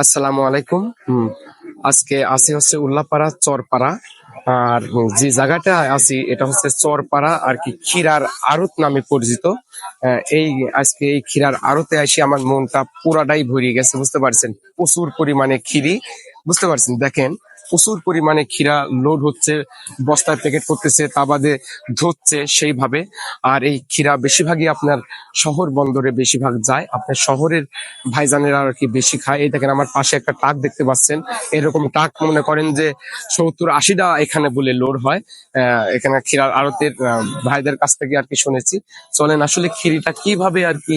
আসসালামু আলাইকুম। আজকে আছি হচ্ছে উল্লাপাড়া, চরপাড়া। আর যে জায়গাটা আছি, এটা হচ্ছে চরপাড়া, আর কি ক্ষীরার আড়ত নামে পরিচিত। এই আজকে এই ক্ষীরার আড়তে আসি আমার মনটা পুরাটাই ভরিয়ে গেছে, বুঝতে পারছেন? প্রচুর পরিমাণে ক্ষীরি, বুঝতে পারছেন? দেখেন প্রচুর পরিমাণে ক্ষীরা লোড হচ্ছে, বস্তায় প্যাকেট করতেছে, তা বাদে ধরছে সেইভাবে। আর এই ক্ষীরা বেশিরভাগই আপনার শহর বন্দরে বেশিরভাগ যায়। আপনার শহরের ভাইজানেরা আর কি বেশি খায়। এই দেখেন আমার পাশে একটা টাক দেখতে পাচ্ছেন। এরকম টাক মনে করেন যে সত্তর আশিটা এখানে বলে লোড হয়। এখানে ক্ষীরার আড়তের ভাইদের কাছ থেকে আর কি শুনেছি। চলেন আসলে ক্ষীরিটা কীভাবে আর কি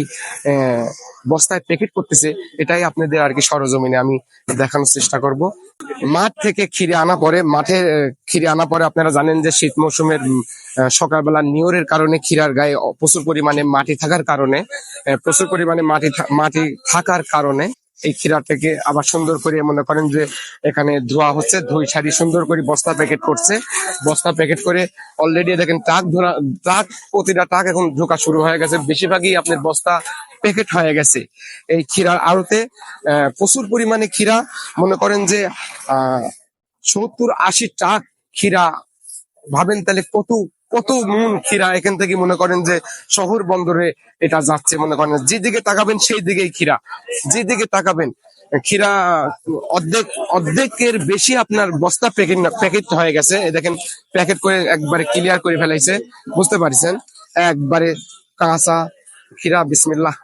বস্তায় প্যাকেট করতেছে, এটাই আপনাদের আর কি সরজমিনে আমি দেখানোর চেষ্টা করব। মাঠ থেকে ক্ষীরে আনা পরে, মাঠে ক্ষীরে আনা পরে আপনারা জানেন যে শীত মৌসুমের সকালবেলা নিয়রের কারণে ক্ষীরার গায়ে প্রচুর পরিমাণে মাটি থাকার কারণে প্রচুর পরিমাণে মাটি মাটি থাকার কারণে এই ক্ষীরাটাকে আবার সুন্দর করে মনে করেন যে এখানে ধোয়া হচ্ছে, ধুই সারি সুন্দর করে বস্তা প্যাকেট করছে। বস্তা প্যাকেট করে অলরেডি দেখেন ট্রাক ধরা, ট্রাক, প্রতিটা ট্রাক এখন ঢোকা শুরু হয়ে গেছে, বেশিরভাগই আপনার বস্তা প্যাকেট হয়ে গেছে। এই ক্ষীরার আড়তে প্রচুর পরিমাণে ক্ষীরা, মনে করেন যে সত্তর আশি ট্রাক ক্ষীরা। ভাবেন তাহলে কত কত মন ক্ষীরা? এখান থেকে মনে করেন যে শহর বন্দরে এটা যাচ্ছে মনে করেন। যেদিকে তাকাবেন সেই দিকেই ক্ষীরা। যেদিকে তাকাবেন, ক্ষীরা অর্ধেক, অর্ধেকের বেশি আপনার বস্তা প্যাকেট প্যাকেট হয়ে গেছে। দেখেন, প্যাকেট করে একবারে ক্লিয়ার করে ফেলাইছে। বুঝতে পারছেন? একবারে কাঁচা ক্ষীরা, বিসমিল্লাহ।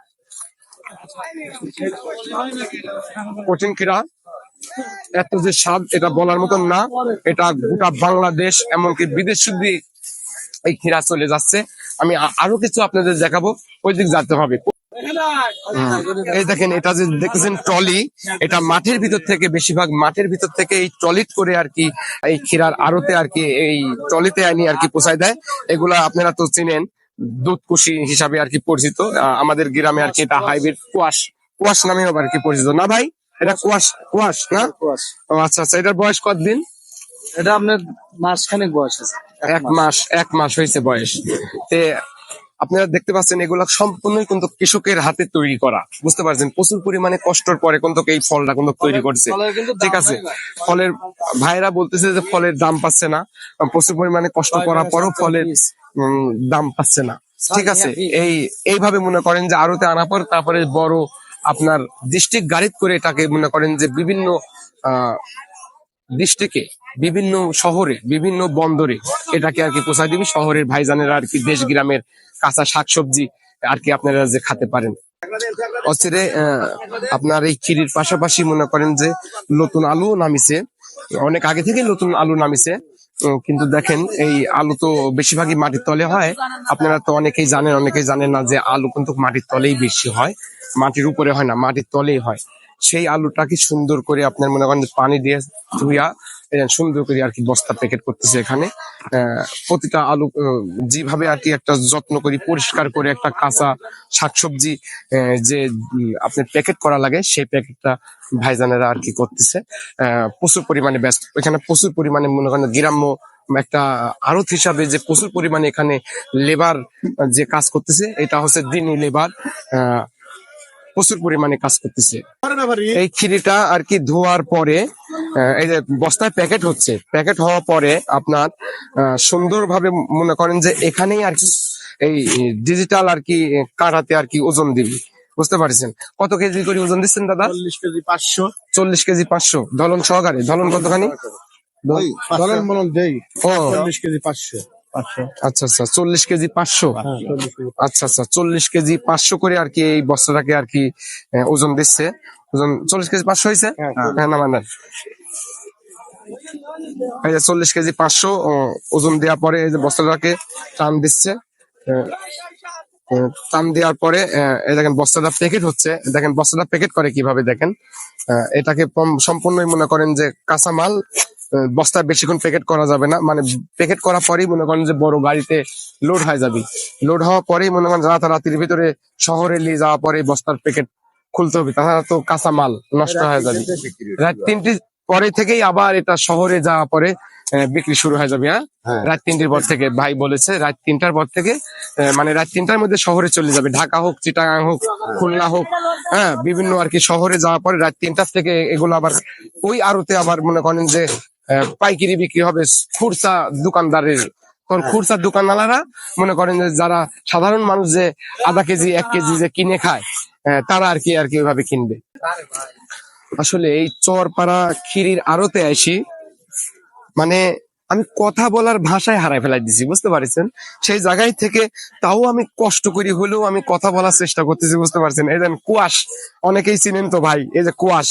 কঠিন ক্ষীরা। এত যে স্বাদ, এটা বলার মতন না। এটা গোটা বাংলাদেশ, এমনকি বিদেশ শুদ্ধি এই ক্ষীরা চলে যাচ্ছে। আমি আরও কিছু আপনাদের দেখাবো, ওই দিক যেতে হবে। এই দেখেন, এটা যে দেখেছেন ট্রলি, এটা মাঠের ভিতর থেকে, বেশিরভাগ মাঠের ভিতর থেকে এই ট্রলিট করে আর কি, এই ক্ষীরার আড়তে আর কি, এই ট্রলিতে আনি আর কি পোষায় দেয়। এগুলা আপনারা তো চিনেন, দুধ কুশি হিসাবে আর কি পরিচিত। আমাদের গ্রামে আর কি এটা হাইব্রিড কুয়াশ কুয়াশ নামেও আর কি পরিচিত। না ভাই? এটা কুয়াশ কুয়াশ না? ও আচ্ছা আচ্ছা এটার বয়স কতদিন? এটা আপনার মাসখানেক বয়স আছে। এক মাস। এক মাস হয়েছে বয়স। তে আপনারা দেখতে পাচ্ছেন এগুলা সম্পূর্ণই কিন্তু কৃষকের হাতে তৈরি করা। বুঝতে পারছেন? প্রচুর পরিমাণে কষ্টর পরে কিন্তু এই ফলটা কিন্তু তৈরি করছে। ঠিক আছে? ফলের ভাইরা বলতেছে যে ফলের দাম পাচ্ছে না। প্রচুর পরিমাণে কষ্ট করার পরও ফলের দাম পাচ্ছে না। ঠিক আছে? এই এইভাবে মনে করেন যে আরতে আনার পর তারপরে বড় আপনার ডিস্ট্রিক্ট গাড়িত করে এটাকে মনে করেন যে বিভিন্ন ডিস্ট্রিক্টে বিভিন্ন শহরে, বিভিন্ন বন্দরে এটাকে আর কি পোষায় দিবি। শহরের ভাইজানেরা আর কি দেশ গ্রামের কাঁচা শাকসবজি আর কি আপনারা যে খেতে পারেন। অচিরে আপনার এই ক্ষীরির পাশাপাশি মনে করেন যে নতুন আলু নামিছে। অনেক আগে থেকে নতুন আলু নামিছে। কিন্তু দেখেন, এই আলু তো বেশিরভাগই মাটির তলে হয়। আপনারা তো অনেকেই জানেন অনেকেই জানেন না যে আলু কিন্তু মাটির তলেই বেশি হয়। মাটির উপরে হয় না, মাটির তলেই হয়। সেই আলুটাকে সুন্দর করে আপনার মনে করেন পানি দিয়ে ধুইয়া সুন্দর করে আর কি বস্তা প্যাকেট করতেছে এখানে। প্রতিটা আলু যেভাবে আর কি একটা যত্ন করি পরিষ্কার করে একটা কাঁচা শাকসবজি যে উম, আপনার প্যাকেট করা লাগে সেই প্যাকেটটা ভাইজানেরা আর কি করতেছে। প্রচুর পরিমাণে ব্যস্ত। এখানে প্রচুর পরিমাণে মনে করেন গ্রাম্য একটা আড়ত হিসাবে যে প্রচুর পরিমাণে এখানে লেবার যে কাজ করতেছে এটা হচ্ছে দিনই লেবার প্রচুর পরিমাণে কাজ করতেছে। এই ক্ষীরিটা আর কি ধোয়ার পরে এই যে বস্তায় প্যাকেট হচ্ছে প্যাকেট হওয়ার পরে আপনার আহ, সুন্দরভাবে মনে করেন যে এখানেই আর কি এই ডিজিটাল আর কি কাটাতে আর কি ওজন দিবি। বুঝতে পারছেন? কত কেজি করে ওজন দিচ্ছেন দাদা? চল্লিশ কেজি পাঁচশো। চল্লিশ কেজি পাঁচশো। ধলন সহকারে। ধলন কতখানি? ধরেন মনে দেই। ও। চল্লিশ কেজি পাঁচশো। আচ্ছা আচ্ছা চল্লিশ কেজি পাঁচশো? আচ্ছা আচ্ছা চল্লিশ কেজি পাঁচশো করে আর কি এই বস্তাটাকে আর কি ওজন দিচ্ছে। ওজন চল্লিশ কেজি পাঁচশো হয়েছে? হ্যাঁ, হ্যাঁ না মানে এই যে চল্লিশ কেজি পাঁচশো ওজন দেওয়ার পরে এই যে বস্তাটাকে টান দিচ্ছে। টান দেওয়ার পরে এই দেখেন বস্তাটা প্যাকেট হচ্ছে। দেখেন বস্তাটা প্যাকেট করে কীভাবে দেখেন? এটাকে সম্পূর্ণই মনে করেন যে কাঁচা আহ, বেশিক্ষণ প্যাকেট করা যাবে না। মানে প্যাকেট করার পরেই মনে করেন যে বড় গাড়িতে লোড হয়ে যাবে। লোড হওয়ার পরেই মনে করেন রাতারাতির ভিতরে শহরে নিয়ে যাওয়া পরে বস্তার প্যাকেট খুলতে হবে। তাছাড়া তো কাঁচা মাল নষ্ট হয়ে যাবে। রাত তিনটি পরে থেকেই আবার এটা শহরে যাওয়া পরে বিক্রি শুরু হয়ে যাবে হ্যাঁ? হ্যাঁ। রাত তিনটির পর থেকে ভাই বলেছে রাত তিনটার পর থেকে মানে রাত তিনটার মধ্যে শহরে চলে যাবে। ঢাকা হোক চিটাগাং হোক খুলনা হোক হ্যাঁ বিভিন্ন আর কি শহরে যাওয়ার পরে রাত তিনটার থেকে এগুলো আবার ওই আরতে আবার মনে করেন যে পাইকারি বিক্রি হবে খুরসা দোকানদারের। তখন খুরসা দোকানওয়ালারা মনে করেন যে যারা সাধারণ মানুষ যে আধা কেজি এক কেজি যে কিনে খায় তারা আর কি আর কি ওইভাবে কিনবে। আসলে এই চরপাড়া খিরির আড়তে আসি মানে আমি কথা বলার ভাষায় হারাই ফেলাই দিছি বুঝতে পারছেন? সেই জায়গায় থেকে তাও আমি কষ্ট করি হলেও আমি কথা বলার চেষ্টা করতেছি বুঝতে পারছেন? এই দেখেন কুয়াশ অনেকেই চিনেন তো ভাই এই যে কুয়াশ।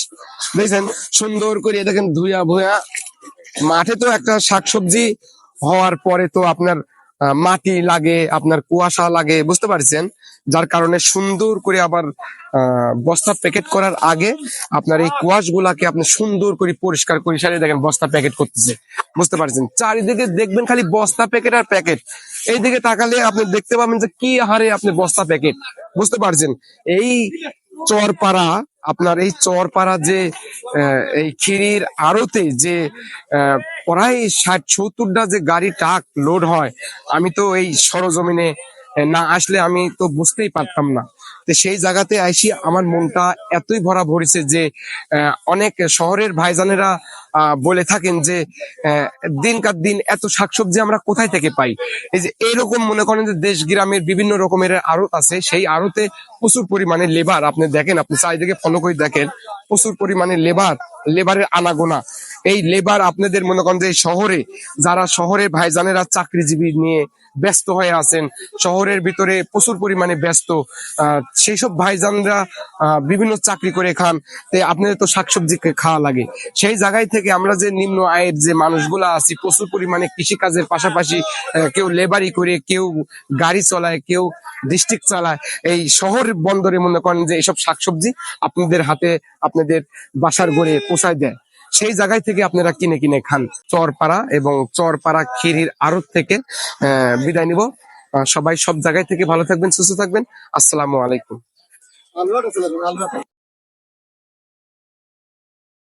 দেখছেন সুন্দর করে দেখেন ধুইয়া ভুয়া মাঠে তো একটা শাকসবজি হওয়ার পরে তো আপনার মাটি লাগে, আপনার কুয়াশা লাগে, বুঝতে পারছেন? যার কারণে সুন্দর করে আবার বস্তা প্যাকেট করার আগে আপনার এই কুয়াশ গুলাকে আপনি সুন্দর করে পরিষ্কার করে সারিয়ে দেখেন বস্তা প্যাকেট করতেছে। বুঝতে পারছেন? চারিদিকে দেখবেন খালি বস্তা প্যাকেট আর প্যাকেট এইদিকে তাকালে আপনি দেখতে পাবেন যে কি হারে আপনি বস্তা প্যাকেট বুঝতে পারছেন? এই চরপাড়া আপনার এই চরপাড়া যে এই খিরির আড়তে যে প্রায় ষাট, সত্তরটা যে গাড়ি ট্রাক লোড হয়, আমি তো এই সরজমিনে না আসলে আমি তো বুঝতেই পারতাম না। তো সেই জায়গাতে আইসি, আমার মনটা এতই ভরা ভরেছে যে অনেক শহরের ভাইজানেরা বলে থাকেন যে দিনকার দিন এত শাকসবজি আমরা কোথায় থেকে পাই? এই যে এরকম মনে করেন যে দেশ গ্রামের বিভিন্ন রকমের আড়ত আছে, সেই আড়তে প্রচুর পরিমাণে লেবার, আপনি দেখেন, আপনি চারিদিকে ফলো করে দেখেন, প্রচুর পরিমাণে লেবার, লেবারের আনাগোনা। এই লেবার আপনাদের মনে করেন যে শহরে, যারা শহরে ভাইজানেরা চাকরিজীবী নিয়ে ব্যস্ত হয়ে আছেন, শহরের ভিতরে প্রচুর পরিমাণে ব্যস্ত সেই সব ভাইজানরা বিভিন্ন চাকরি করে খান, তে আপনাদের তো শাকসবজি খাওয়া লাগে। সেই জায়গায় থেকে আমরা যে নিম্ন আয়ের যে মানুষগুলা আছি, প্রচুর পরিমাণে কৃষিকাজের পাশাপাশি কেউ লেবারি করে, কেউ গাড়ি চলায়, কেউ ডিস্ট্রিক্ট চালায়। এই শহর বন্দরে মনে করেন যে এইসব শাকসবজি আপনাদের হাতে, আপনাদের বাসার গড়ে পৌঁছায় দেয়। সেই জায়গায় থেকে আপনারা কিনে কিনে খান চরপাড়া এবং চরপাড়া খিরির আড়ত থেকে বিদায় নিব। সবাই সব জায়গায় থেকে ভালো থাকবেন, সুস্থ থাকবেন। আসসালামু আলাইকুম।